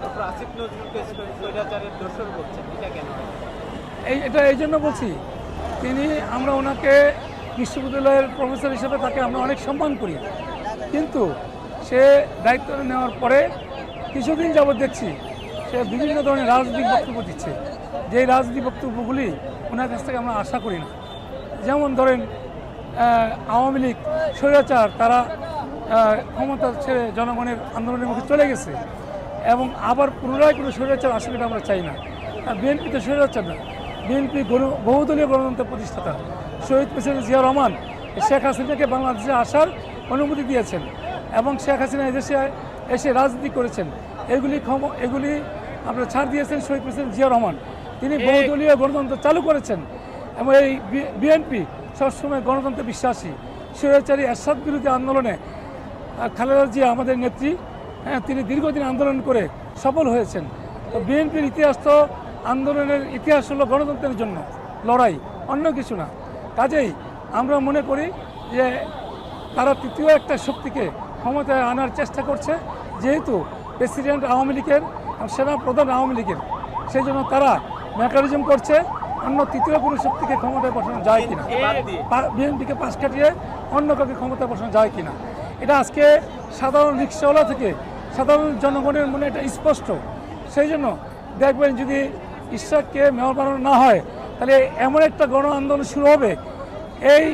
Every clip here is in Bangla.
তারপর আসিফ নজরুলকে স্বৈরাচারের দোষর বলছেন এটা কেন? এই এটা এই জন্য বলছি তিনি আমরা ওনাকে বিশ্ববিদ্যালয়ের প্রফেসর হিসেবে তাকে আমরা অনেক সম্মান করি। কিন্তু সে দায়িত্ব নেওয়ার পরে কিছুদিন যাবৎ দেখছি সে বিভিন্ন ধরনের রাজনৈতিক বক্তব্য দিচ্ছে। যেই রাজনৈতিক বক্তব্যগুলি ওনার কাছ থেকে আমরা আশা করি না। যেমন ধরেন আওয়ামী লীগ স্বৈরাচার তারা ক্ষমতা ছেড়ে জনগণের আন্দোলনের মুখে চলে গেছে এবং আবার পুনরায় কোনো স্বৈরাচার আসলে এটা আমরা চাই না। বিএনপি তো স্বৈরাচার না। বিএনপি গণ- বহুদলীয় গণতন্ত্র প্রতিষ্ঠাতা শহীদ প্রেসিডেন্ট জিয়া রহমান শেখ হাসিনাকে বাংলাদেশে আসার অনুমতি দিয়েছেন এবং শেখ হাসিনা এদেশে এসে রাজনীতি করেছেন। এগুলি ক্ষম এগুলি আপনার ছাড় দিয়েছেন শহীদ প্রেসিডেন্ট জিয়া রহমান। তিনি বহুদলীয় গণতন্ত্র চালু করেছেন এবং এই বিএনপি সবসময় গণতন্ত্রে বিশ্বাসী। স্বৈরাচারী এরশাদ বিরোধী আন্দোলনে খালেদা জিয়া আমাদের নেত্রী হ্যাঁ তিনি দীর্ঘদিন আন্দোলন করে সফল হয়েছেন। তো বিএনপির ইতিহাস তো আন্দোলনের ইতিহাস হলো গণতন্ত্রের জন্য লড়াই অন্য কিছু না। কাজেই আমরা মনে করি যে তারা তৃতীয় একটা শক্তিকে ক্ষমতায় আনার চেষ্টা করছে যেহেতু প্রেসিডেন্ট আওয়ামী লীগের সেনা প্রধান আওয়ামী লীগের। সেই জন্য তারা মেকানিজম করছে অন্য তৃতীয় কোনো শক্তিকে ক্ষমতায় বসানো যায় কিনা। বিএনপিকে পাশ কাটিয়ে অন্য কাউকে ক্ষমতায় বসানো যায় কিনা। এটা আজকে সাধারণ রিক্সাওয়ালা থেকে সাধারণ জনগণের মনে এটা স্পষ্ট। সেই জন্য দেখবেন যদি ঈশ্বরকে মেয়র বানানো না হয়, তাহলে এমন একটা গণ আন্দোলন শুরু হবে। এই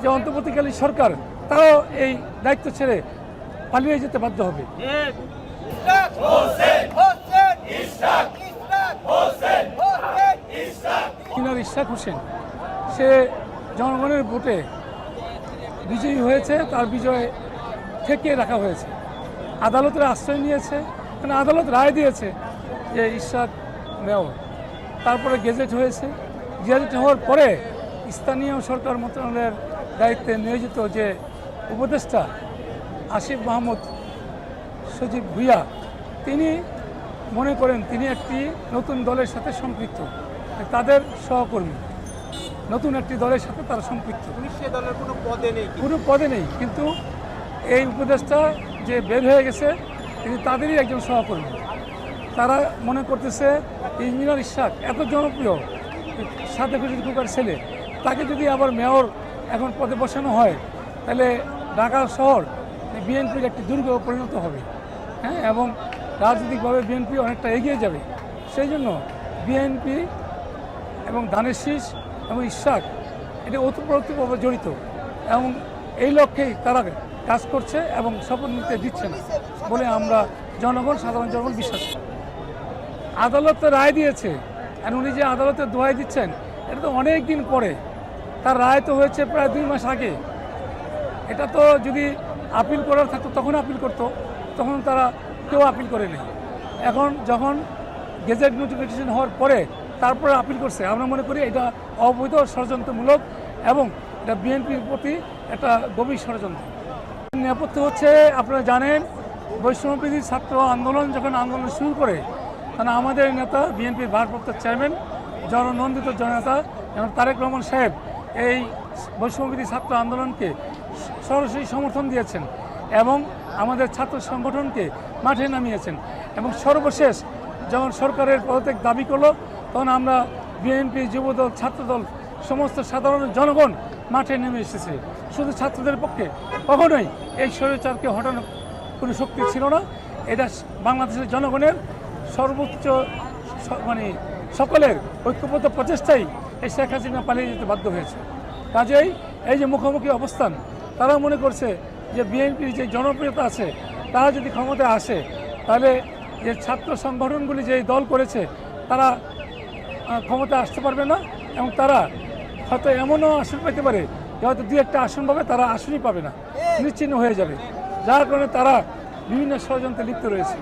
যে অন্তর্বর্তীকালীন সরকার, তারাও এই দায়িত্ব ছেড়ে পালিয়ে যেতে বাধ্য হবে। কিনার ইশাক হোসেন, সে জনগণের ভোটে বিজয়ী হয়েছে, তার বিজয় থেকে রাখা হয়েছে। আদালতের আশ্রয় নিয়েছে মানে আদালত রায় দিয়েছে যে ইশাক মেয়র তারপরে গেজেট হয়েছে। গেজেট হওয়ার পরে স্থানীয় সরকার মন্ত্রণালয়ের দায়িত্বে নিয়োজিত যে উপদেষ্টা আসিফ মাহমুদ সজীব ভুইয়া তিনি মনে করেন তিনি একটি নতুন দলের সাথে সম্পৃক্ত তাদের সহকর্মী। নতুন একটি দলের সাথে তারা সম্পৃক্ত। উনি সে দলের কোনো পদে নেই। কোনো পদে নেই কিন্তু এই উপদেশটা যে বের হয়ে গেছে, তিনি তাদেরই একজন সহকর্মী। তারা মনে করতেছে, ইঞ্জিনিয়ার ইশাক এত জনপ্রিয়, সাথে খুশি কুকার ছেলে, তাকে যদি আবার মেয়র এখন পদে বসানো হয়, তাহলে ঢাকা শহর বিএনপির একটি দুর্গ পরিণত হবে। হ্যাঁ এবং রাজনৈতিকভাবে বিএনপি অনেকটা এগিয়ে যাবে। সেই জন্য বিএনপি এবং ধানের শীষ এবং ইশাক, এটা ওতপ্রোতভাবে জড়িত। এবং এই লক্ষ্যেই তারা কাজ করছে এবং শপথ নিতে দিচ্ছে না বলে আমরা জনগণ, সাধারণ জনগণ বিশ্বাস আদালত তো রায় দিয়েছে আর উনি যে আদালতে দোহাই দিচ্ছেন, এটা তো অনেক দিন পরে। তার রায় তো হয়েছে প্রায় দুই মাস আগে। এটা তো যদি আপিল করার থাকতো, তখন আপিল করতো, তখন তারা কেউ আপিল করে নেই। এখন যখন গেজেট নোটিফিকেশন হওয়ার পরে তারপরে আপিল করছে। আমরা মনে করি এটা অবৈধ ষড়যন্ত্রমূলক এবং এটা বিএনপির প্রতি একটা গভীর ষড়যন্ত্র। নেপথ্য হচ্ছে, আপনারা জানেন বৈষম্যবিধি ছাত্র আন্দোলন যখন আন্দোলন শুরু করে, তখন আমাদের নেতা, বিএনপির ভারপ্রাপ্ত চেয়ারম্যান, জননন্দিত জননেতা, যেমন তারেক রহমান সাহেব, এই বৈষম্যবিধি ছাত্র আন্দোলনকে সরাসরি সমর্থন দিয়েছেন এবং আমাদের ছাত্র সংগঠনকে মাঠে নামিয়েছেন। এবং সর্বশেষ যখন সরকারের পদত্যাগ দাবি করল, তখন আমরা বিএনপি যুবদল, ছাত্রদল, সমস্ত সাধারণ জনগণ মাঠে নেমে এসেছে। শুধু ছাত্রদের পক্ষে, কখনোই এই স্বৈরাচারকে হটানোর কোনো শক্তি ছিল না। এটা বাংলাদেশের জনগণের সর্বোচ্চ মানে সকলের ঐক্যবদ্ধ প্রচেষ্টাই এই শেখ হাসিনা পালিয়ে যেতে বাধ্য হয়েছে। কাজেই এই যে মুখোমুখি অবস্থান তারা মনে করছে যে বিএনপির যে জনপ্রিয়তা আছে, তারা যদি ক্ষমতায় আসে, তাহলে যে ছাত্র সংগঠনগুলি যে দল করেছে, তারা ক্ষমতায় আসতে পারবে না এবং তারা হয়তো এমনও আসন পেতে পারে হয়তো দু একটা আসন পাবে, তারা আসনই পাবে না। নিশ্চিন্ন হয়ে যাবে। যার কারণে তারা বিভিন্ন ষড়যন্ত্রে লিপ্ত রয়েছে।